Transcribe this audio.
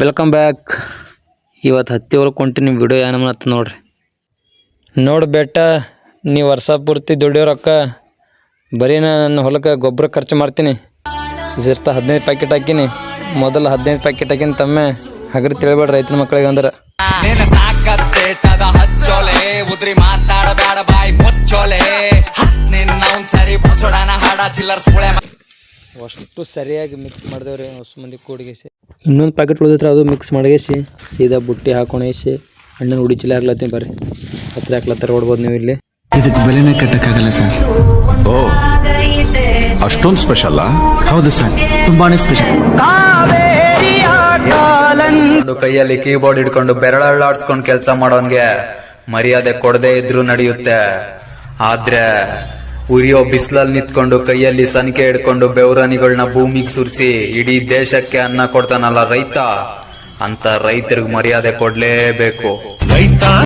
Welcome back ಇವತ್ತು ಹತ್ತಿ ಹೊಲಕ್ಕೆ ಹೊಂಟಿನಿ ವಿಡಿಯೋ ಏನಮ್ಮ ನೋಡ್ರಿ. ನೋಡಿ ಬೆಟ್ಟ ನೀ ವರ್ಷ ಪೂರ್ತಿ ದುಡಿಯೋ ರೊಕ್ಕ ಬರೀ ನನ್ನ ಹೊಲಕ್ಕೆ ಗೊಬ್ಬರ ಖರ್ಚು ಮಾಡ್ತೀನಿ. ಇಸಿರ್ತ ಹದಿನೈದು ಪ್ಯಾಕೆಟ್ ಹಾಕಿನಿ. ಮೊದಲು ಹದಿನೈದು ಪ್ಯಾಕೆಟ್ ಹಾಕಿನ ತಮ್ಮೆ. ಹಗರಿ ತಿಳ್ಬೇಡ ರೈತನ ಮಕ್ಕಳಿಗೆ ಅಂದ್ರೆ. ಅಷ್ಟು ಸರಿಯಾಗಿ ಮಿಕ್ಸ್ ಮಾಡಿದೇವ್ರಿ ಹೊಸ ಮಂದಿ ಕೂಡಿಗೆಸಿ ಇನ್ನೊಂದು ಪ್ಯಾಕೆಟ್ ಉಳಿದ್ರೆ ಅದು ಮಿಕ್ಸ್ ಮಾಡಿಗೆಸಿ ಸೀದಾ ಬುಟ್ಟಿ ಹಾಕೊಂಡೇಸಿ ಹಣ್ಣಿನ ಹುಡಿ ಚೀಲ ಹಾಕ್ಲತ್ತೀನಿ ಬರ್ರಿ. ಹತ್ರ ಹಾಕ್ಲತ್ತಾರ ನೋಡ್ಬೋದು ನೀವು ಇಲ್ಲಿ. ಇದಕ್ಕೆ ಬೆಲೆನೇ ಕಟ್ಟಕ್ಕಾಗಲ್ಲ ಸರ್. ಓ ಅಷ್ಟೊಂದು ಸ್ಪೆಷಲ್ ಹೌದು ಸರ್ ತುಂಬಾನೇ ಸ್ಪೆಷಲ್ ಒಂದು ಕೈಯಲ್ಲಿ ಕೀಬೋರ್ಡ್ ಹಿಡ್ಕೊಂಡು ಬೆರಳಾಡ್ಸ್ಕೊಂಡು ಕೆಲಸ ಮಾಡೋನ್ಗೆ ಮರ್ಯಾದೆ ಕೊಡದೆ ಇದ್ರೂ ನಡೆಯುತ್ತೆ. ಆದ್ರೆ ಉರಿಯೋ ಬಿಸಿಲಲ್ಲಿ ನಿಂತ್ಕೊಂಡು ಕೈಯಲ್ಲಿ ಸನಿಕೆ ಹಿಡ್ಕೊಂಡು ಬೆವರನಿಗಳನ್ನ ಭೂಮಿಗೆ ಸುರಿಸಿ ಇಡೀ ದೇಶಕ್ಕೆ ಅನ್ನ ಕೊಡ್ತಾನಲ್ಲ ರೈತ? ಅಂತ ರೈತರಿಗೆ ಮರ್ಯಾದೆ ಕೊಡ್ಲೇಬೇಕು.